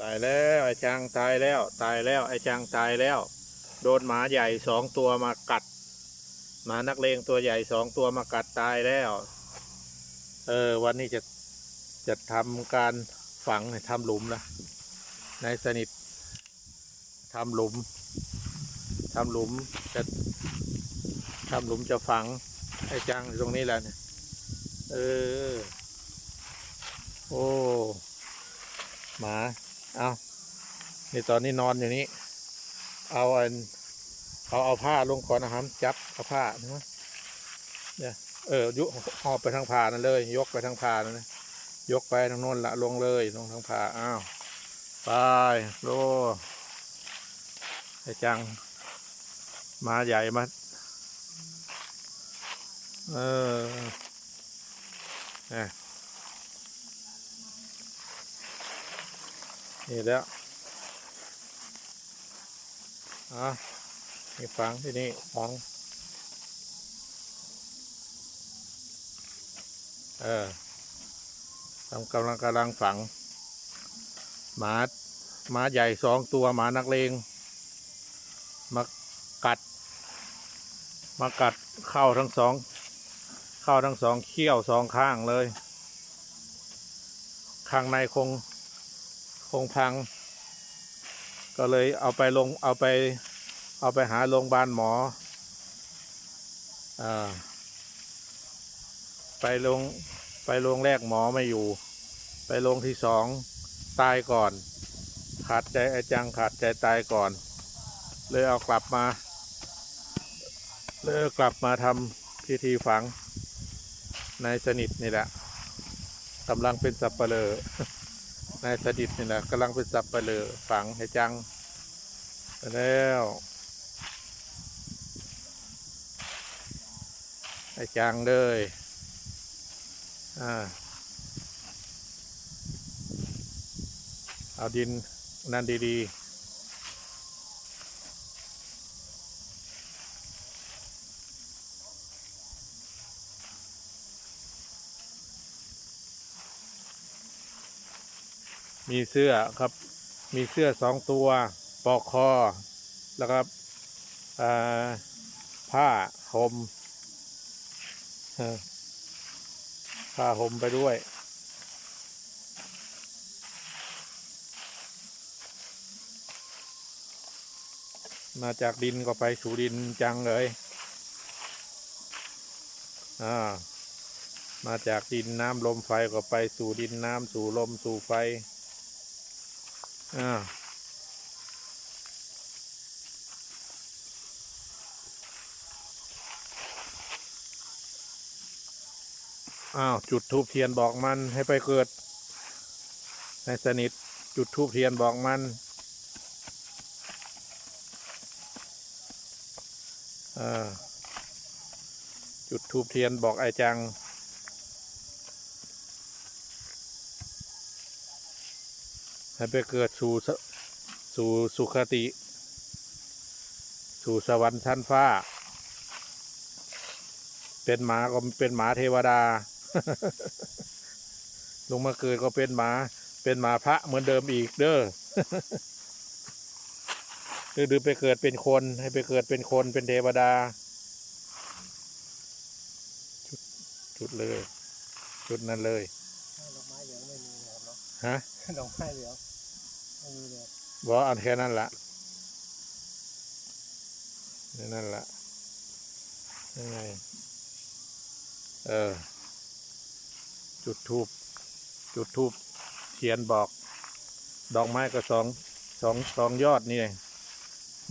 ตายแล้วไอ้จางตายแล้ว ตายแล้วไอ้จางตายแล้ว โดนหมาใหญ่สองตัวมากัดหมานักเลงตัวใหญ่สองตัวมากัดตายแล้ว เออ วันนี้จะจะทำการฝังทำหลุมละนายสนิททำหลุมทำหลุมจะทำหลุมจะฝัง ไอ้จางตรงนี้แหละเนี่ยเออ โอ้ หมา เอานี่ตอนนี้นอนอยู่นี้ เอาอันเอาเอาผ้าลงก่อนนะครับจับเอาผ้านะเนี่ยเออยุหอบไปทางผ้านั่นเลย ยกไปทางผ้านั่นนะยกไปทางโน้นละลงเลยลงทางผ้าอ้าวไปโลไอจัง มาใหญ่มาเออเนี่ย นี่แล้วอะนี่ฟังที่นี่ฟังเออทำกำลังกำลังฝังหมาหมาใหญ่สองตัวหมานักเลงมากัด มากัดเข้าทั้งสอง เข้าทั้งสองเขี้ยวสองข้างเลย ข้างในคง งพัง ก็เลยเอาไปลงเอาไปเอาไปหาโรงพยาบาลหมออไปลงไปโรงแรกหมอไม่อยู่ ไปโรงที่สองตายก่อน ขาดใจไอจังขาดใจตายก่อน เลยเอากลับมา เลยเกลับมาทำพิธีฝังนายสนิทนี่แหละกำลังเป็นสับเปลอ นายสดิษนี่แหละกำลังไป็นสับไปเลือฝังให้จังไปแล้วให้จังเลยอ่าเอาดินนั่นดีๆ มีเสื้อครับ มีเสื้อสองตัวปอกคอ แล้วก็อ่าผ้าห่มผ้าห่มไปด้วย มาจากดินก็ไปสู่ดินจังเลยอ่ามาจากดินน้ำลมไฟก็ไปสู่ดินน้ำสู่ลมสู่ไฟ อ้าวจุดทูบเทียนบอกมันให้ไปเกิด ในสนิทจุดทูบเทียนบอกมันอ่าจุดทูบเทียนบอกไอ้จัง ให้ไปเกิดสู่สสู่สุคติ สู่สวรรค์ชั้นฟ้า เป็นหมาก็เป็นหมาเทวดา ลงมาเกิดก็เป็นหมา เป็นหมาพระเหมือนเดิมอีกเด้อหรือหรือไปเกิดเป็นคน ให้ไปเกิดเป็นคนเป็นเทวดา จุดจุดเลย จุดนั้นเลยดอกไม้เหลืองไม่มีเลยครับเนาะฮะดอกไม้เหลืองไม่มีเลย บอกอันแค่นั้นละนั่นละยังไง เออ จุดทูบจุดทูบเขียนบอก ดอกไม้ก็สองสองสองยอดนี่ไง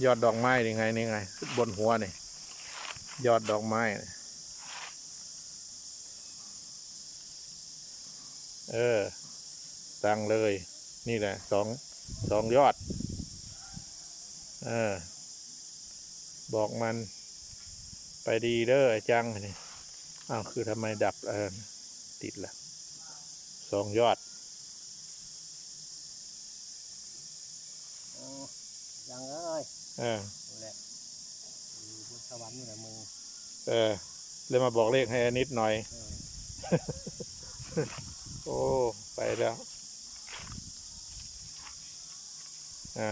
ยอดดอกไม้นี่ไงนี่ไง บนหัวนี่ยอดดอกไม้ เออตั้งเลย นี่แหละสอง สองยอดเออบอกมันไปดีเด้อไอ้จังนี่อ้าวคือทำไมดับเออติดละสองยอดอ๋อยังเอ้ยเออดูแหละอยู่บนสวรรค์นี่แหละมึงเออเลยมาบอกเลขให้นิดหน่อยเออโอ้ ไปแล้ว อา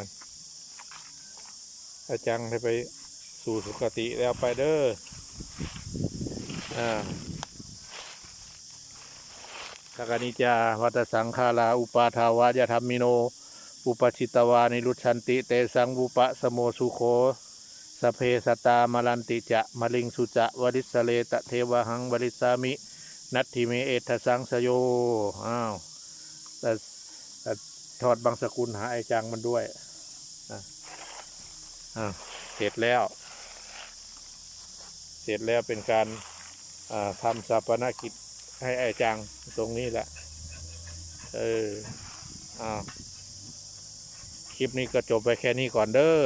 อาจังได้ไปสู่สุคติแล้วไปเด้ออ่าทากานิจาวัตสังขาราอุปาทาวายธรรมิโน อุปชิตวานิรุชันติ เตสังวุปะสโมสุโคสเพสตามลันติจะมลิงสุจะวริสเลตะเทวหังวริสามิ นัตถิเมเอทสังสโย อ้าว ถอดบางสกุลหาไอจังมันด้วยอะเสร็จแล้ว เสร็จแล้วเป็นการทำสาปนกิจให้ไอจังตรงนี้แหละเอออ่าคลิปนี้ก็จบไปแค่นี้ก่อนเด้อ